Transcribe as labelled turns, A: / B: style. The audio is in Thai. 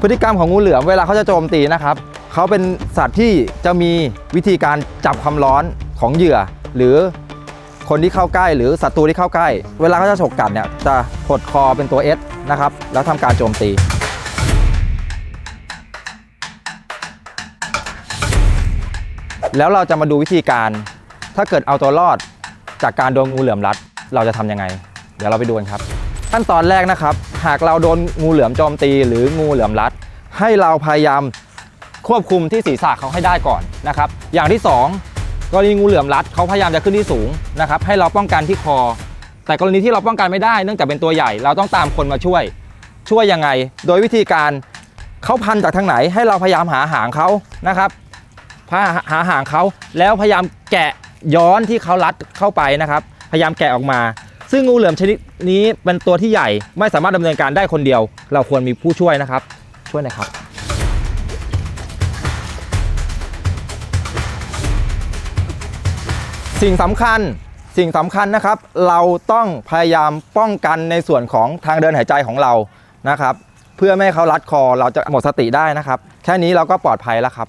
A: พฤติกรรมของงูเหลือมเวลาเขาจะโจมตีนะครับเขาเป็นสัตว์ที่จะมีวิธีการจับความร้อนของเหยื่อ หรือคนที่เข้าใกล้หรือศัตรูที่เข้าใกล้ เวลาเขาจะฉกกัดเนี่ยจะหดคอเป็นตัว S นะครับแล้วทำการโจมตีแล้วเราจะมาดูวิธีการ ถ้าเกิดเอาตัวรอดจากการโดนงูเหลือมรัด เราจะทำยังไง เดี๋ยวเราไปดูกันครับ ขั้นตอนแรกนะครับ หากเราโดนงูเหลือมโจมตี หรืองูเหลือมรัด ให้เราพยายามควบคุมที่ศีรษะเขาให้ได้ก่อนนะครับ อย่างที่สองกรณีงูเหลือมรัดเขาพยายามจะขึ้นที่สูงนะครับ ให้เราป้องกันที่คอ แต่กรณีที่เราป้องกันไม่ได้เนื่องจากเป็นตัวใหญ่ เราต้องตามคนมาช่วย ช่วยยังไง โดยวิธีการเขาพันจากทางไหน ให้เราพยายามหาหางเขานะครับพาหาหางเขาแล้วพยายามแกะย้อนที่เขารัดเข้าไปนะครับ พยายามแกะออกมา ซึ่งงูเหลือมชนิดนี้เป็นตัวที่ใหญ่ไม่สามารถดำเนินการได้คนเดียว เราควรมีผู้ช่วยนะครับ ช่วยน่อยครับสิ่งสำคัญสิ่งสำคัญนะครับ เราต้องพยายามป้องกันในส่วนของทางเดินหายใจของเรานะครับ เพื่อไม่ให้เขารัดคอเราจะหมดสติได้นะครับ แค่นี้เราก็ปลอดภัยแล้วครับ